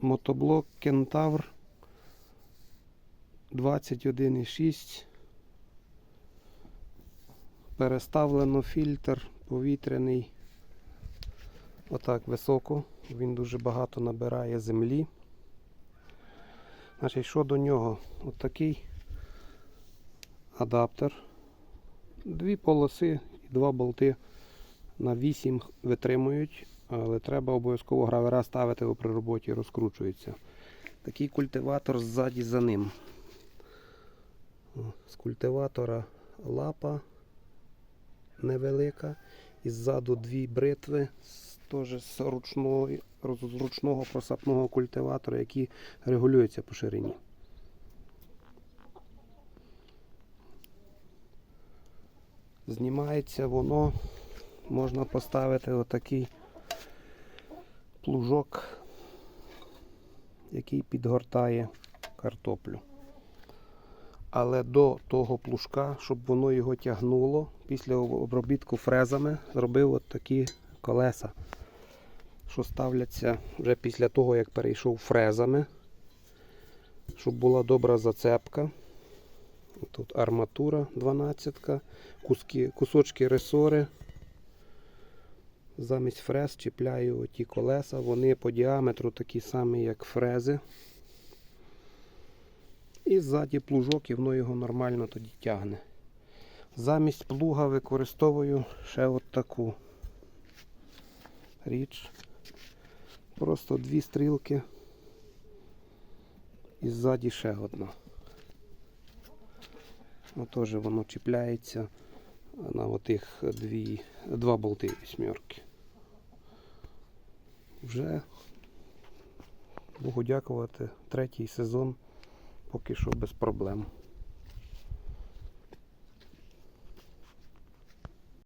Мотоблок Кентавр 21,6. Переставлено фільтр повітряний. Отак високо. Він дуже багато набирає землі. Значить, що до нього? Отакий адаптер. Дві полоси і два болти на 8 витримують, але треба обов'язково гравера ставити, бо при роботі розкручується. Такий культиватор ззаді за ним. З культиватора лапа невелика. І ззаду дві бритви теж з ручного, з ручного просапного культиватора, які регулюються по ширині. Знімається воно, можна поставити отакий плужок, який підгортає картоплю. Але до того плужка, щоб воно його тягнуло, після обробітку фрезами зробив от такі колеса, що ставляться вже після того, як перейшов фрезами, щоб була добра зацепка. Тут арматура 12, куски, кусочки ресори. Замість фрез чіпляю ті колеса, вони по діаметру такі самі, як фрези. І ззаді плужок, і воно його нормально тоді тягне. Замість плуга використовую ще от таку річ. Просто дві стрілки. І ззаді ще одна. Ну, теж воно чіпляється на отих дві, два болти вісьмерки. Вже, Богу дякувати, третій сезон поки що без проблем.